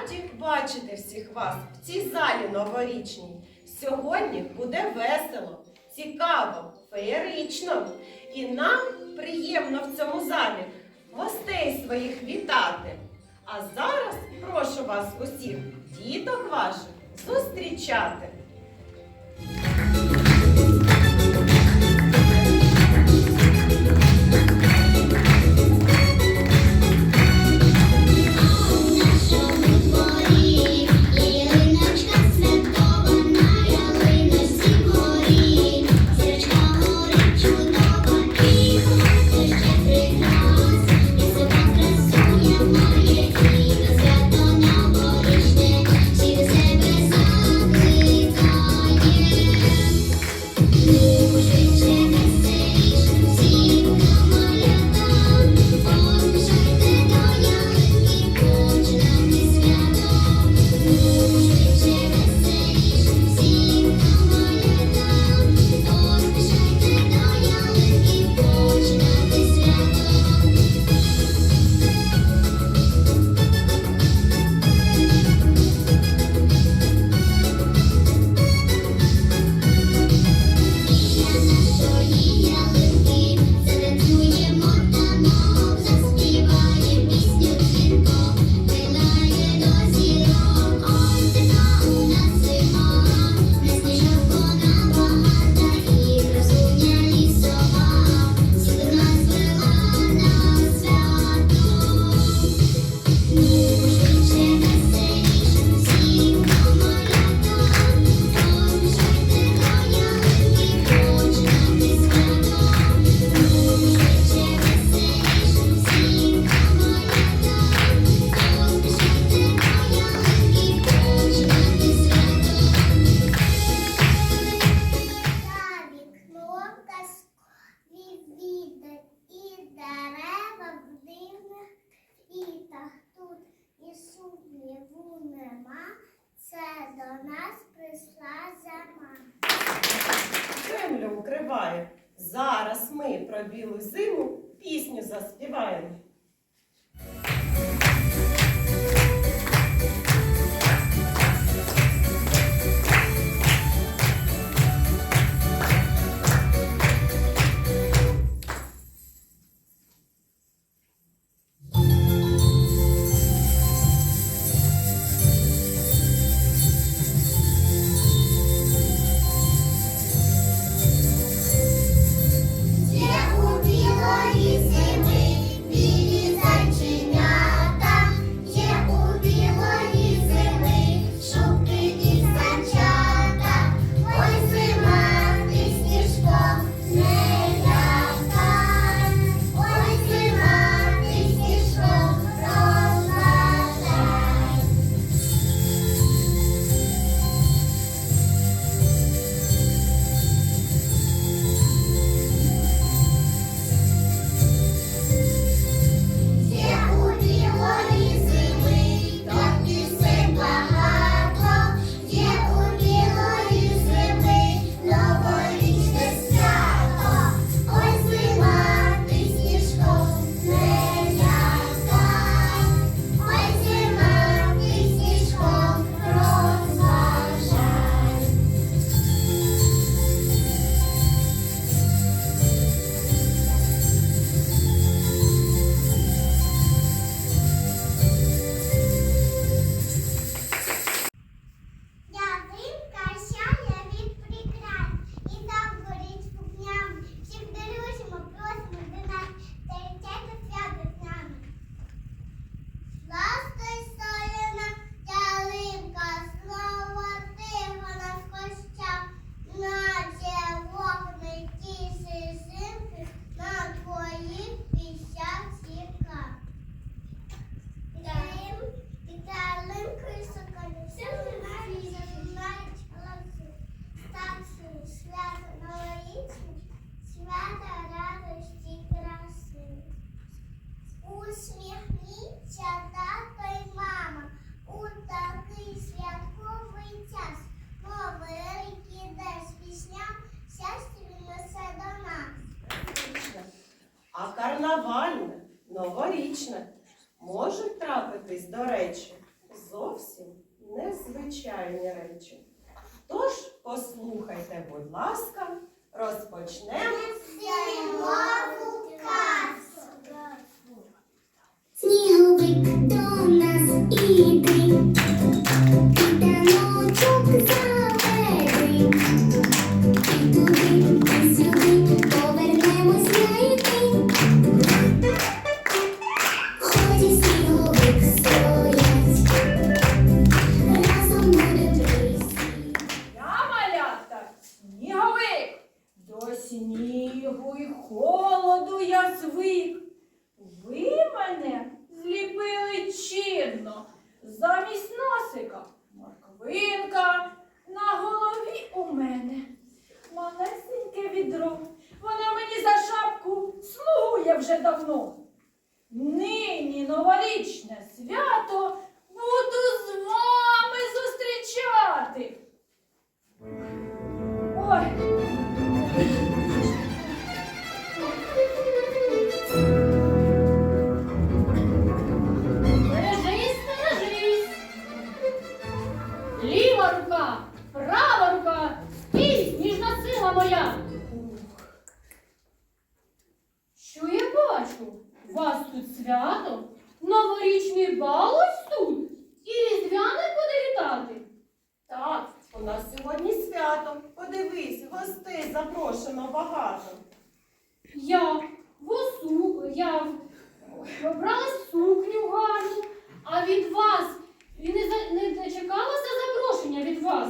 раді бачити всіх вас в цій залі новорічній. Сьогодні буде весело, цікаво, феєрично. І нам приємно в цьому залі гостей своїх вітати. А зараз прошу вас усіх, діток ваших, зустрічати. ставитись до речі зовсім незвичайні речі. Тож послухайте, будь ласка, розпочнемо зимову казку. До нас іде, і та ночок за. no Ми сукню гарну, а від вас і не, за... не дочекалася запрошення від вас.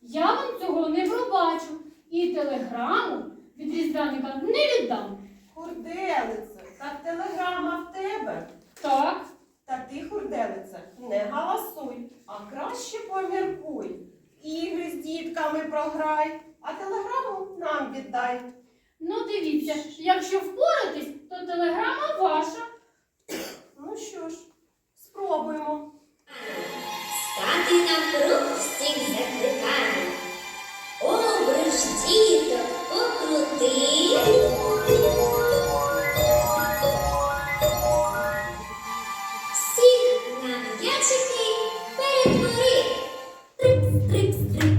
Я вам цього не пробачу і телеграму від різдвяника не віддам. Курделице, так телеграма в тебе. Так. Та ти, хурделице, не галасуй, а краще поміркуй. Ігри з дітками програй, а телеграму нам віддай. Ну, дивіться, якщо впоратись, то телеграма ваша. Ну що ж, спробуємо. Стати на круг всіх закликань. Обриш діток покрути. Всіх на м'ячики перетвори. трип-трип-трип.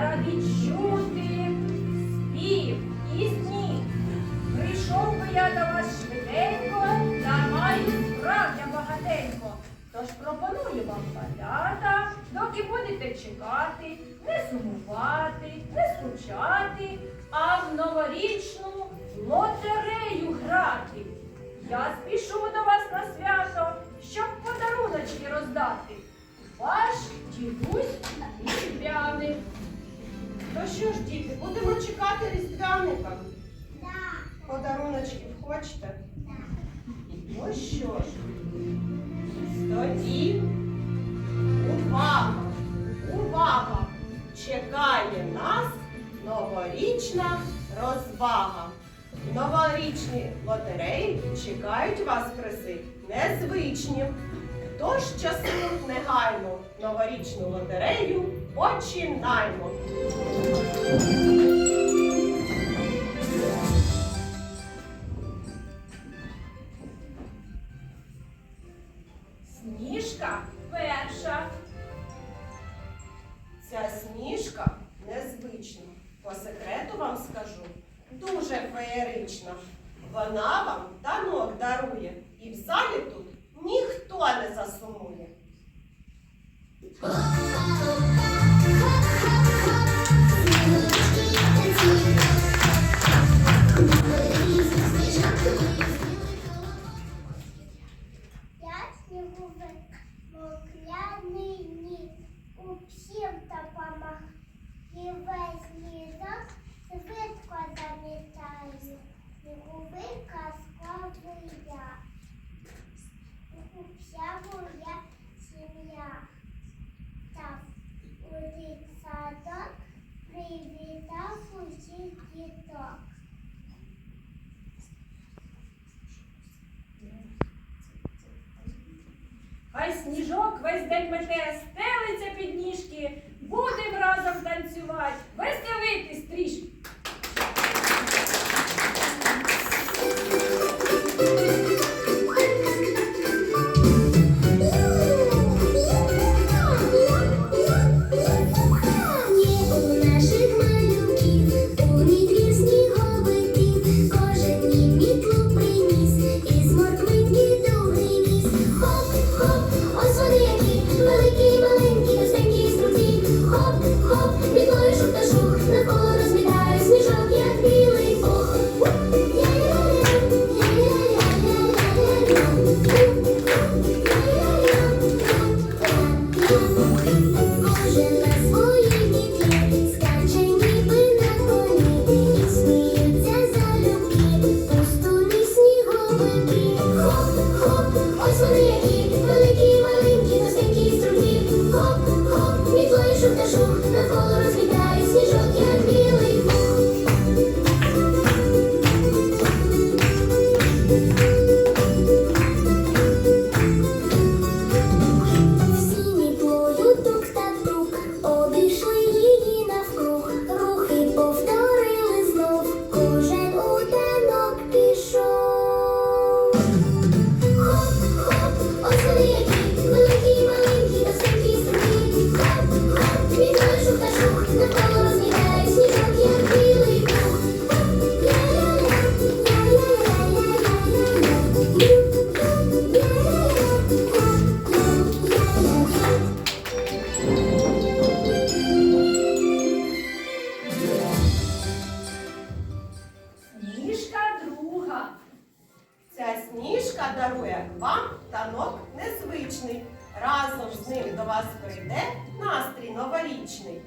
Зараз чути спів і. Прийшов би я до вас швиденько, та маю справді багатенько. Тож пропоную вам палята, доки будете чекати, не сумувати, не скучати, а в новорічну. Ну що ж, діти, будемо чекати різдвяника. Да. Подаруночків хочете? Да. Ну що ж, тоді увага, увага! Чекає нас новорічна розвага. Новорічні лотереї чекають вас призи незвичні. Тож часу негайно новорічну лотерею починаймо! вічний. Разом з ним до вас прийде настрій новорічний.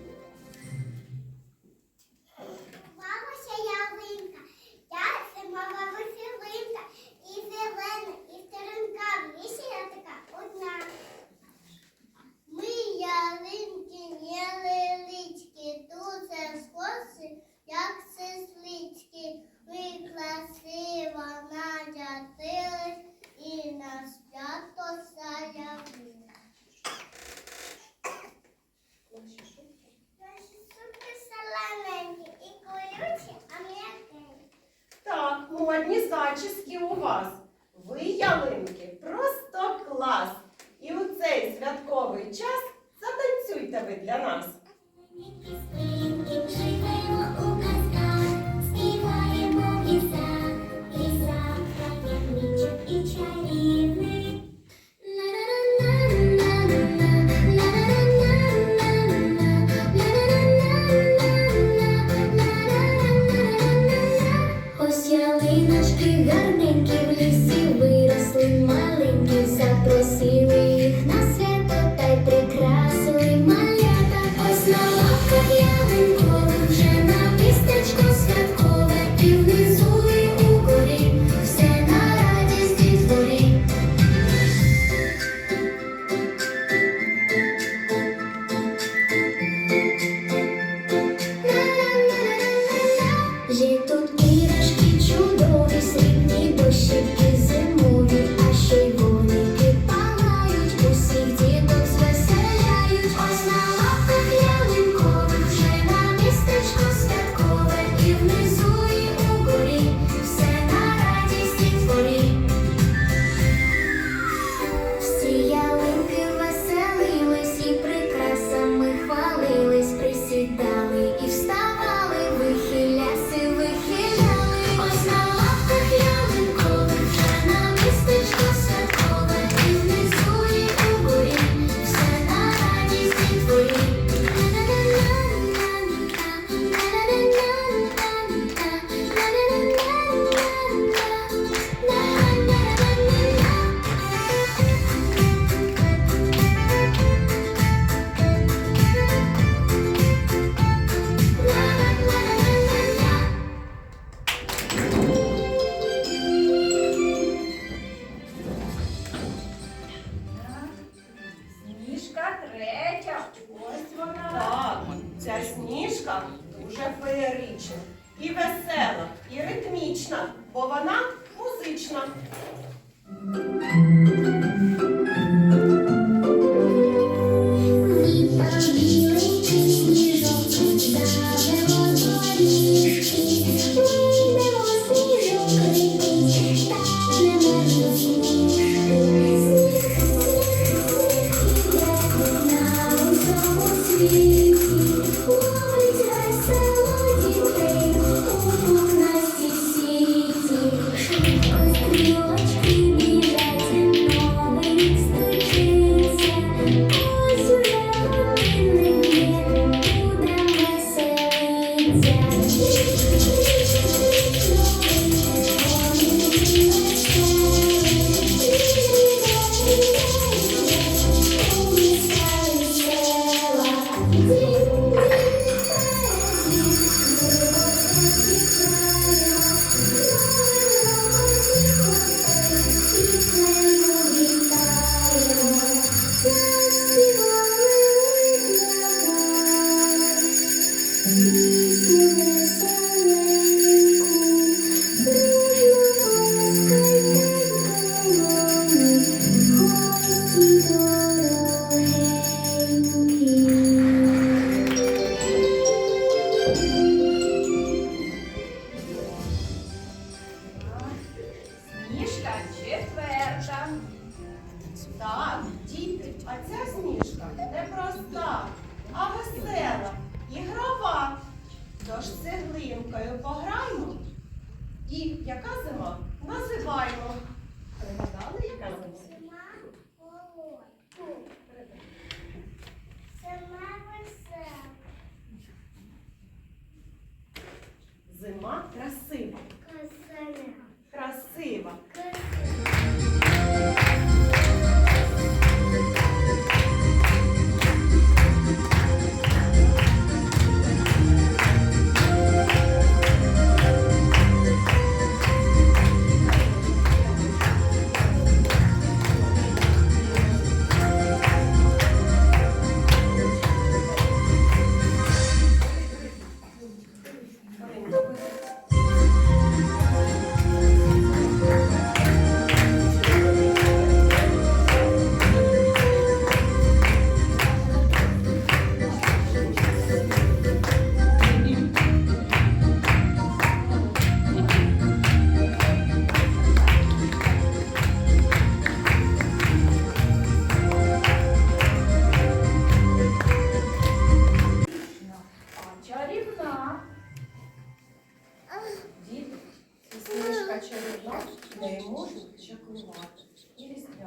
Peace,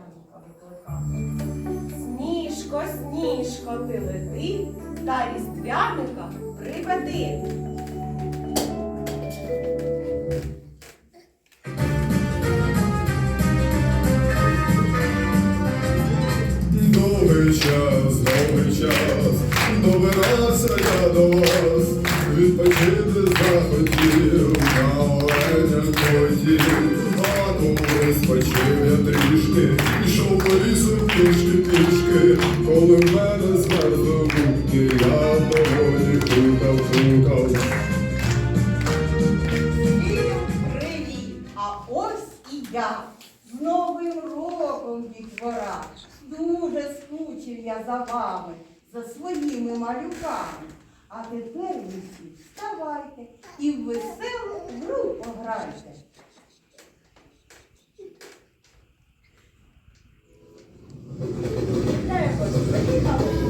Вероніка викликала. Сніжко, сніжко, ти лети та різдвяника приведи. я з новим роком дітвора. Дуже скучив я за вами, за своїми малюками. А тепер усі вставайте і в веселу гру пограйте. Треба